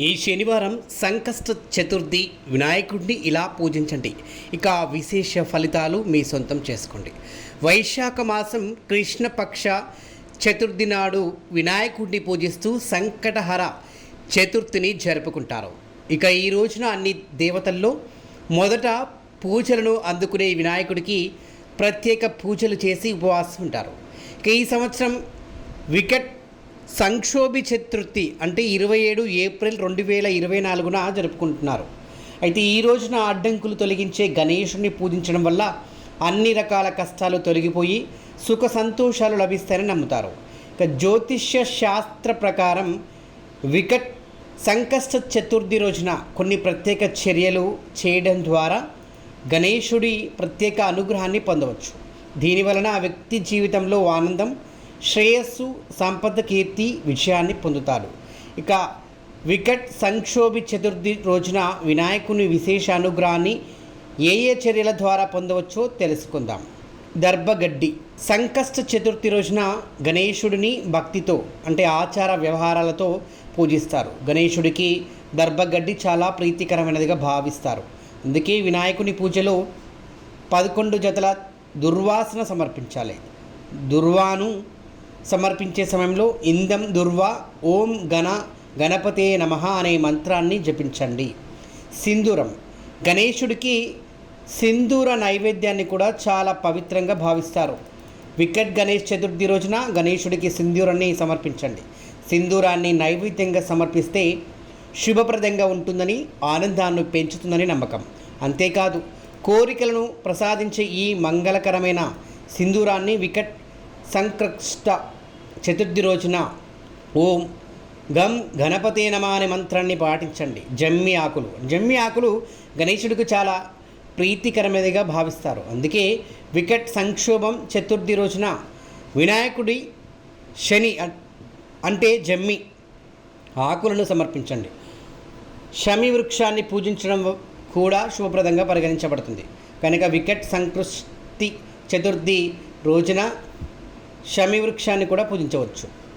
ఈ శనివారం సంకష్ట చతుర్థి వినాయకుడిని ఇలా పూజించండి. ఇక విశేష ఫలితాలు మీ సొంతం చేసుకోండి. వైశాఖ మాసం కృష్ణపక్ష చతుర్థి నాడు వినాయకుడిని పూజిస్తూ సంకటహర చతుర్థిని జరుపుకుంటారు. ఇక ఈ రోజున అన్ని దేవతల్లో మొదట పూజలను అందుకునే వినాయకుడికి ప్రత్యేక పూజలు చేసి ఉపవాసం ఉంటారు. ఇక ఈ సంవత్సరం వికెట్ సంక్షోభి చతుర్థి అంటే ఇరవై ఏడు ఏప్రిల్ రెండు వేల ఇరవై నాలుగున జరుపుకుంటున్నారు. అయితే ఈ రోజున అడ్డంకులు తొలగించే గణేషుని పూజించడం వల్ల అన్ని రకాల కష్టాలు తొలగిపోయి సుఖ సంతోషాలు లభిస్తాయని నమ్ముతారు. ఇక జ్యోతిష్య శాస్త్ర ప్రకారం వికట్ సంకష్ట చతుర్థి రోజున కొన్ని ప్రత్యేక చర్యలు చేయడం ద్వారా గణేశుడి ప్రత్యేక అనుగ్రహాన్ని పొందవచ్చు. దీనివలన ఆ వ్యక్తి జీవితంలో ఆనందం శ్రేయస్సు సంపద కీర్తి విజయాన్ని పొందుతారు ఇక వికట్ సంక్షోభి చతుర్థి రోజున వినాయకుని విశేష అనుగ్రహాన్ని ఏ ఏ చర్యల ద్వారా పొందవచ్చో తెలుసుకుందాం. దర్భగడ్డి సంకష్ట చతుర్థి రోజున గణేశుడిని భక్తితో అంటే ఆచార వ్యవహారాలతో పూజిస్తారు. గణేశుడికి దర్భగడ్డి చాలా ప్రీతికరమైనదిగా భావిస్తారు. అందుకే వినాయకుని పూజలో పదకొండు జతల దుర్వాసన సమర్పించాలి. దుర్వాను సమర్పించే సమయంలో ఇందం దుర్వా ఓం గణ గణపతే నమ అనే మంత్రాన్ని జపించండి. సింధూరం. గణేశుడికి సింధూర నైవేద్యాన్ని కూడా చాలా పవిత్రంగా భావిస్తారు. వికెట్ గణేష్ చతుర్థి రోజున గణేశుడికి సింధూరాన్ని సమర్పించండి. సింధూరాన్ని నైవేద్యంగా సమర్పిస్తే శుభప్రదంగా ఉంటుందని ఆనందాన్ని పెంచుతుందని నమ్మకం. అంతేకాదు కోరికలను ప్రసాదించే ఈ మంగళకరమైన సింధూరాన్ని వికట్ సంక్రష్ట చతుర్థి రోజున ఓం గం గణపతే నమ అనే మంత్రాన్ని పాటించండి. జమ్మి ఆకులు. జమ్మి ఆకులు గణేశుడికి చాలా ప్రీతికరమైనదిగా భావిస్తారు. అందుకే వికట్ సంక్షోభం చతుర్థి రోజున వినాయకుడి శని అంటే జమ్మి ఆకులను సమర్పించండి. శమి వృక్షాన్ని పూజించడం కూడా శుభప్రదంగా పరిగణించబడుతుంది. కనుక వికెట్ సంకృష్టి చతుర్థి రోజున వృక్షాన్ని కూడా పూజించవచ్చు.